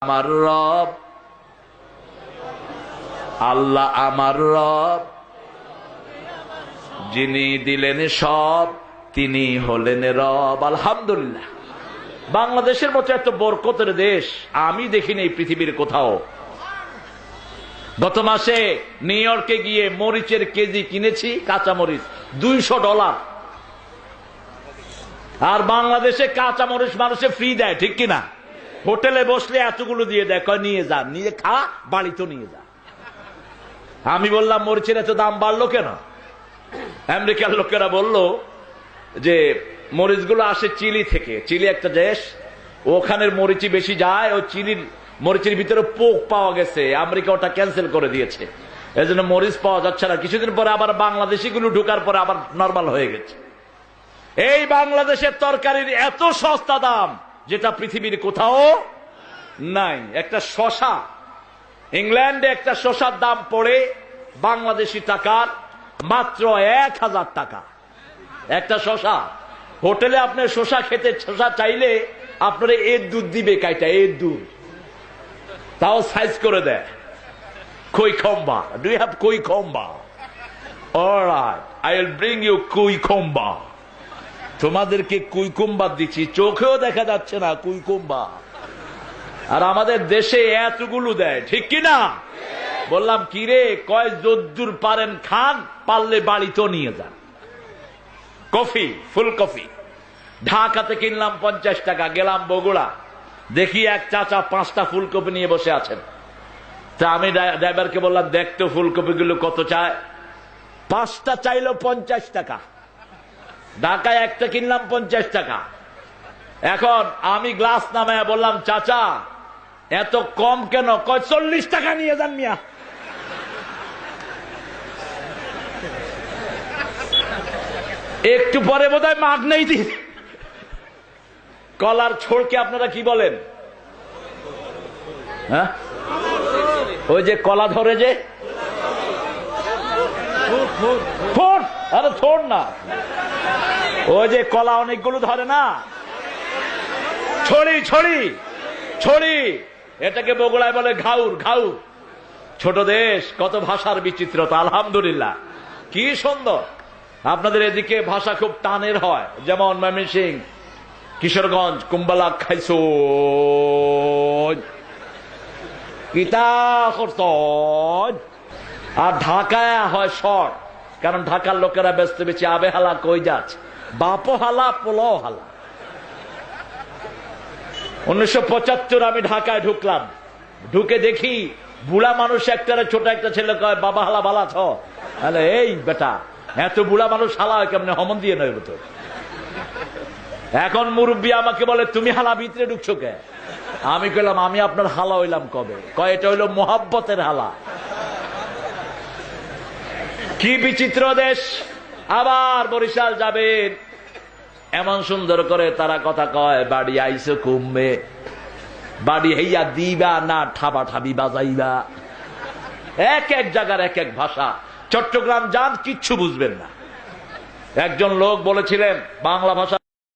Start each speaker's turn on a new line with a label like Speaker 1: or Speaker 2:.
Speaker 1: আমার রব। আল্লাহ আমার রব। যিনি দিলেন সব, তিনি হলেন রব। আলহামদুলিল্লাহ। বাংলাদেশের মতো এত বরকতের দেশ আমি দেখিনি এই পৃথিবীর কোথাও। গত মাসে নিউ ইয়র্কে গিয়ে মরিচের কেজি কিনেছি কাঁচা মরিচ দুইশো ডলার। আর বাংলাদেশে কাঁচা মরিচ মানুষে ফ্রি দেয়, ঠিক কিনা? হোটেলে বসলে এতগুলো দিয়ে দেয় নিয়ে যা, নিয়ে খা বাড়িতে নিয়ে যা। আমি বললাম, মরিচের এত দাম বাড়লো কেন? আমেরিকার লোকেরা বলল যে, মরিচগুলো আসে চিলি থেকে। চিলি একটা দেশ, ওখানের মরিচি বেশি যায়, ও চিলির মরিচের ভিতরে পোক পাওয়া গেছে। আমেরিকা ওটা ক্যান্সেল করে দিয়েছে। এই জন্য মরিচ পাওয়া যাচ্ছে না। কিছুদিন পরে আবার বাংলাদেশি গুলো ঢুকার পরে আবার নর্মাল হয়ে গেছে। এই বাংলাদেশের তরকারির এত সস্তা দাম যেটা পৃথিবীর কোথাও নাই। একটা শশা। ইংল্যান্ডে একটা শশার দাম পড়ে বাংলাদেশি টাকার মাত্র এক হাজার টাকা। একটা শশা। হোটেলে আপনি শশা খেতে, শশা চাইলে আপনার এর দুধ দিবে কাইটা, এর দুধ। তাও সাইজ করে দেয়। কই খম্বা। ডু হ্যাভ কই খম্বা? আই উইল ব্রিং ইউ কুই খম্বা। তোমাদেরকে কুইকুম্বা দিচ্ছি। চোখেও দেখা যাচ্ছে না কুইকুম্বা আর আমাদের দেশে এতগুলো দেয়, ঠিক কি না? বললাম, কিরে, কয় যদ্দুর পারেন খান, পারলে বাড়িতেও নিয়ে যান। Coffee, full coffee. ঢাকাতে কিনলাম পঞ্চাশ টাকা, গেলাম বগুড়া। দেখি এক চাচা পাঁচটা ফুলকপি নিয়ে বসে আছেন। তা আমি ড্রাইভারকে বললাম দেখতো ফুলকপিগুলো কত চায়? পাঁচটা চাইলো পঞ্চাশ টাকা। ঢাকায় একটা কিনলাম পঞ্চাশ টাকা। এখন আমি গ্লাস নামায় বললাম চাচা এত কম কেন? কয় চল্লিশ টাকা নিয়ে যান মিয়া। একটু পরে বোধ হয় মাগ নেই দিন। কলার ছোড়কে আপনারা কি বলেন? হ্যাঁ? ওই যে কলা ধরে যে? আরে থোড় না। ওই যে কলা অনেকগুলো ধরে না? ছড়ি ছড়ি ছড়ি। এটাকে বগুড়ায় বলে ঘাউর ঘাউর। ছোট দেশ, কত ভাষার বিচিত্রতা, আলহামদুলিল্লাহ। কি সুন্দর। আপনাদের এদিকে ভাষা খুব টানের হয়। যেমন ময়মনসিং, কিশোরগঞ্জ, কুম্বালা খাইছো কিতা আর ঢাকায় হয় শর্ট কারণ ঢাকার লোকেরা ব্যস্ত বেশি আবে হালা কই যাচ্ছে? বাপো হালা, পোলাও হালা। উনিশশো পঁচাত্তর আমি ঢাকায় ঢুকলাম। ঢুকে দেখি বুড়া মানুষ একটা ছোট একটা ছেলে কয়, বাবা হালা, বালা, ছ। এই বেটা, এত বুড়া মানুষ হালা, কেমনে হমন দিয়ে নয় তো এখন মুরব্বী আমাকে বলে, তুমি হালা ভিতরে ঢুকছো কে আমি কইলাম, আমি আপনার হালা হইলাম কবে? কয়, এটা হইল মোহাব্বতের হালা। কি বিচিত্র দেশ? আবার বরিশাল যাবেন। এমন সুন্দর করে তারা কথা কয়, বাড়ি আইসো কুম্বে বাড়ি হইয়া দিবা না, ঠাবা ঠাবি বাজাইবা। এক এক জায়গার এক এক ভাষা। চট্টগ্রাম যান, কিচ্ছু বুঝবেন না। একজন লোক বলেছিলেন, বাংলা ভাষা